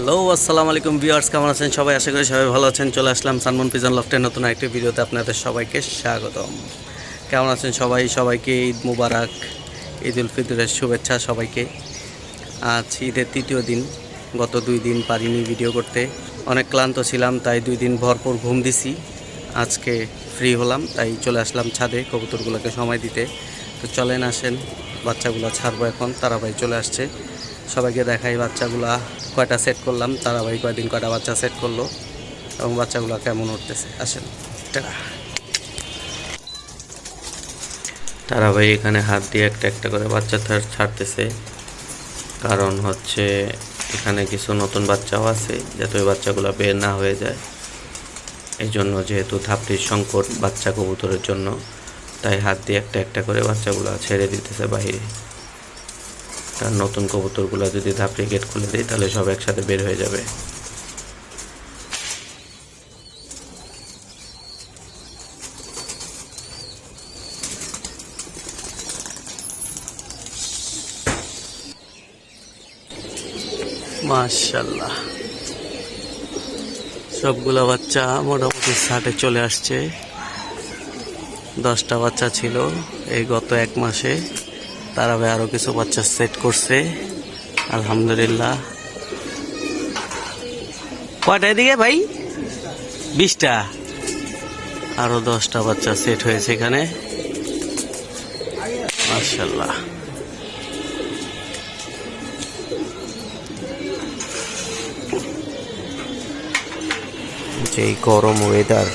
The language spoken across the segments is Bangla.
হ্যালো আসসালামু আলাইকুম ভিউয়ার্স কেমন আছেন? সবাই আশা করি সবাই ভালো আছেন। চলে আসলাম সানমন পিজন লফটের নতুন একটি ভিডিওতে আপনাদের সবাইকে স্বাগতম। কেমন আছেন সবাই? সবাইকে ঈদ মুবারক, ঈদ উল ফিতরের শুভেচ্ছা সবাইকে। আজ ঈদের তৃতীয় দিন, গত দুই দিন পারিনি ভিডিও করতে। অনেক ক্লান্ত ছিলাম, তাই দুই দিন ভরপুর ঘুম দিছি। আজকে ফ্রি হলাম, তাই চলে আসলাম ছাদে কবুতরগুলোকে সময় দিতে। তো চলেন আসেন, বাচ্চাগুলো ছাড়বো এখন তারা ভাই চলে আসছে। সবাইকে দেখাই বাচ্চাগুলা। কয়টা সেট করলাম তারা ভাই কয়দিন কয়টা বাচ্চা সেট করল এবং বাচ্চাগুলো কেমন উঠতেছে, আসেন। তারা ভাই এখানে হাত দিয়ে একটা একটা করে বাচ্চা ছাড়- ছাড়তেছে। কারণ হচ্ছে এখানে কিছু নতুন বাচ্চাও আছে, যাতে ওই বাচ্চাগুলো বের না হয়ে যায়। এই জন্য যেহেতু ধাপটির সংকট বাচ্চা কবুতরের জন্য, তাই হাত দিয়ে একটা একটা করে বাচ্চাগুলো ছেড়ে দিতেছে বাইরে কারণ নতুন কবুতরগুলো যদি ধাপড়ি গেট খুলে দিই, তাহলে সব একসাথে বের হয়ে যাবে। মাশাল্লাহ সবগুলো বাচ্চা মোটামুটি ষাটে চলে আসছে। দশটা বাচ্চা ছিল এই গত এক মাসে। তারা ভাই আরও কিছু বাচ্চা সেট করছে। আলহামদুলিল্লাহ। কয়টা এদিকে ভাই? বিশটা। আরও দশটা বাচ্চা সেট হয়েছে এখানে। মার্শাল্লাহ যে গরম ওয়েদার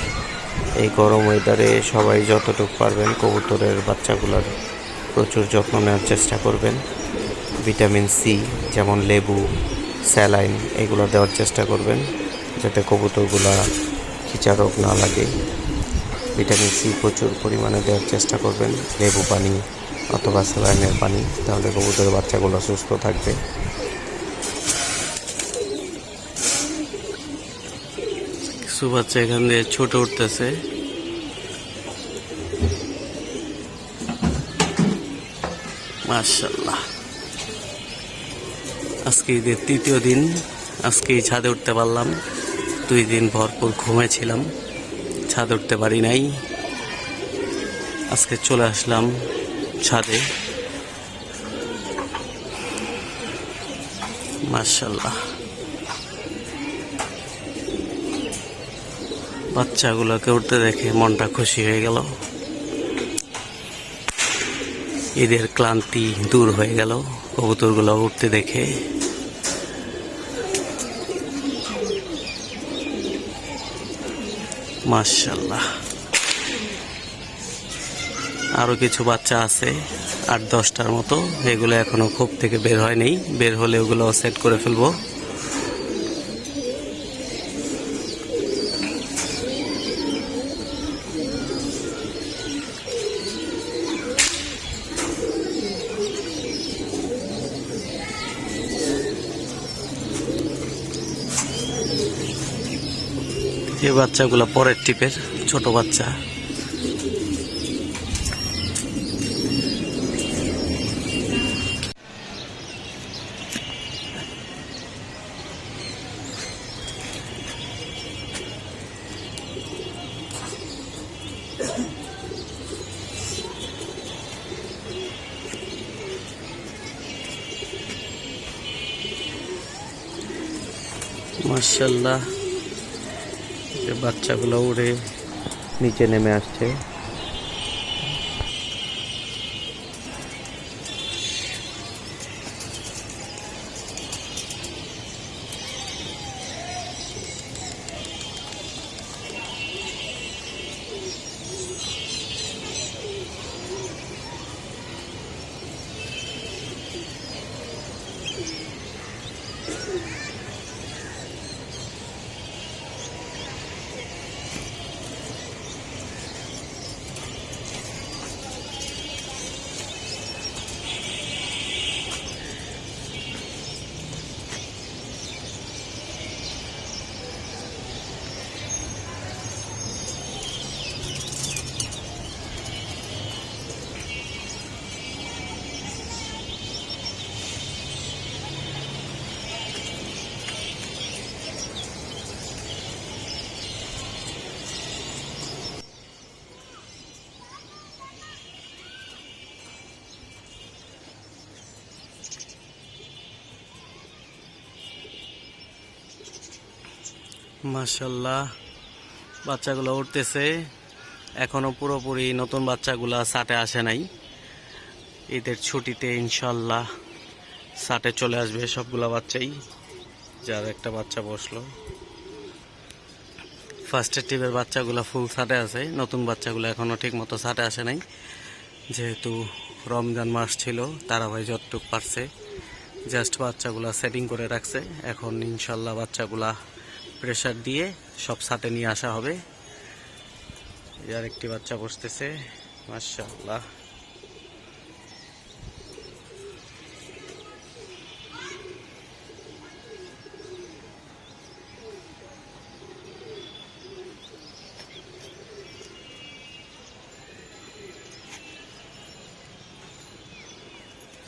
এই গরম ওয়েদারে সবাই যতটুকু পারবেন কবুতরের বাচ্চাগুলোর প্রচুর যত্ন নেওয়ার চেষ্টা করবেন। ভিটামিন সি, যেমন লেবু, স্যালাইন, এগুলো দেওয়ার চেষ্টা করবেন যাতে কবুতরগুলা খিচা রোগ না লাগে। ভিটামিন সি প্রচুর পরিমাণে দেওয়ার চেষ্টা করবেন। লেবু পানি অথবা স্যালাইনের পানি, তাহলে কবুতরের বাচ্চাগুলো সুস্থ থাকবে। কিছু বাচ্চা এখান দিয়ে ছোট উঠতেছে। মার্শাল্লাহ আজকে ঈদের তৃতীয় দিন আজকে ছাদে উঠতে পারলাম। দুই দিন ভরপুর ঘুমেছিলাম, ছাদে উঠতে পারি নাই। আজকে চলে আসলাম ছাদে। মার্শাল্লাহ বাচ্চাগুলোকে উঠতে দেখে মনটা খুশি হয়ে গেল। ঈদের ক্লান্তি দূর হয়ে গেল। কবুতরগুলো উঠতে দেখে মাশাল্লাহ আরও কিছু বাচ্চা আছে, আট দশটার মতো। এগুলো এখনও খোপ থেকে বের হয়নি। বের হলে ওগুলো সেট করে ফেলব। এই বাচ্চাগুলো পরের টিপের ছোট বাচ্চা। মার্শাল্লাহ বাচ্চাগুলো উড়ে নিচে নেমে আসছে। মাশাল্লাহ বাচ্চাগুলো উঠতেছে। এখনও পুরোপুরি নতুন বাচ্চাগুলা সাটে আসে নাই। ঈদের ছুটিতে ইনশাল্লাহ সাটে চলে আসবে সবগুলা বাচ্চাই। যার একটা বাচ্চা বসল। ফার্স্টের টিপের বাচ্চাগুলো ফুল সাটে আছে। নতুন বাচ্চাগুলো এখনও ঠিক মতো সাটে আসে নাই। যেহেতু রমজান মাস ছিল তারা ভাই যতটুক পারছে জাস্ট বাচ্চাগুলা সেটিং করে রাখছে। এখন ইনশাল্লাহ বাচ্চাগুলা প্রেশার দিয়ে সব সাথে নিয়ে আসা হবে। আর একটি বাচ্চা বসতেছে, মাশাআল্লাহ।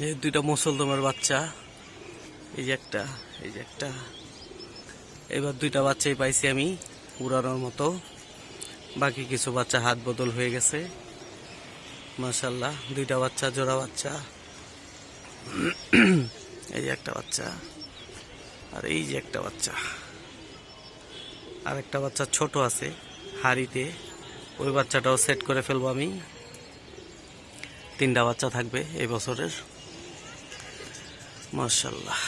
এই দুইটা মুসলদমের বাচ্চা, এই যে একটা, এই যে একটা। এবার দুইটা বাচ্চাই পাইছি আমি, উড়ানোর মতো। বাকি কিছু বাচ্চা হাত বদল হয়ে গেছে। মাশাল্লাহ দুইটা বাচ্চা, জোড়া বাচ্চা। এই যে একটা বাচ্চা, আর এই যে একটা বাচ্চা। আর একটা বাচ্চা ছোট আছে, হাড়িতে। ওই বাচ্চাটাও সেট করে ফেলব আমি। তিনটা বাচ্চা থাকবে এই বছরের। মাশাল্লাহ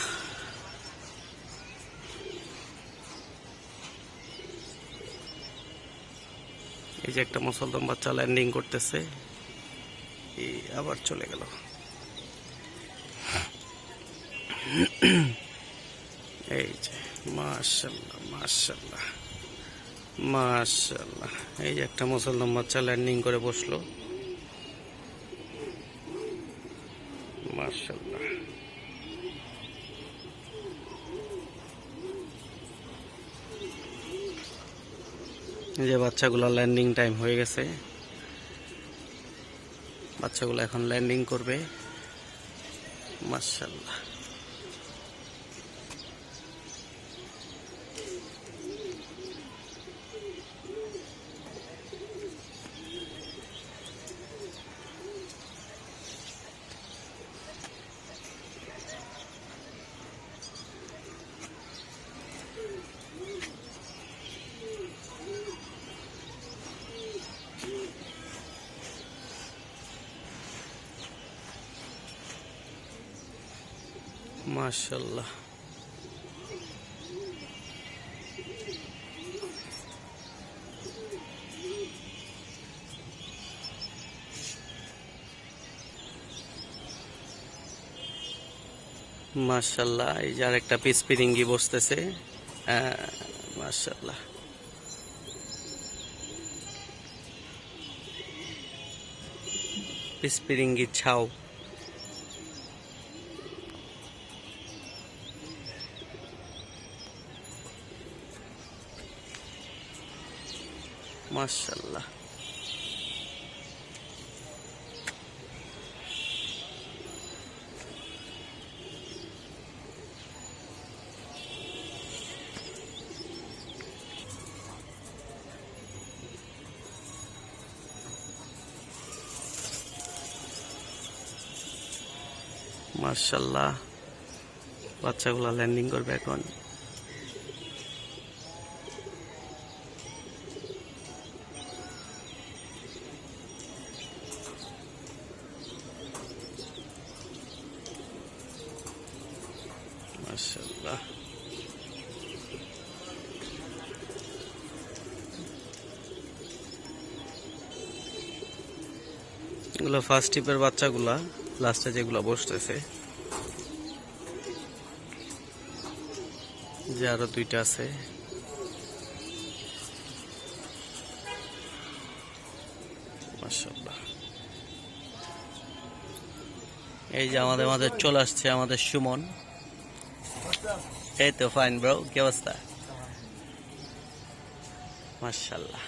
এই যে একটা মুসলমান বাচ্চা ল্যান্ডিং করতেছে এই আবার চলে গেল। এই যে মাশাল্লাহ মাশাল্লাহ মাশাল্লাহ এই যে একটা মুসলমান বাচ্চা ল্যান্ডিং করে বসল। মাশাল্লাহ যে বাচ্চাগুলো ল্যান্ডিং টাইম হয়ে গেছে। বাচ্চাগুলো এখন ল্যান্ডিং করবে। মাশাল্লাহ মাশাল্লাহ মাশাল্লাহ এই যে আরেকটা পিস পিরিঙ্গি বসতেছে। হ্যাঁ, মাশাল্লাহ পিস পিরিঙ্গি ছাও মাশাল্লাহ মার্শাল্লাহ বাচ্চাগুলো ল্যান্ডিং করবে এখন মার্শাল্লাহ এগুলো ফার্স্ট টিপের বাচ্চাগুলা লাস্টে যেগুলো বসতেছে। যে আরও দুইটা আছে। এই যে আমাদের আমাদের চলে আসছে আমাদের সুমন। এই তো ফাইন ব্রো কি অবস্থা? মাশাআল্লাহ।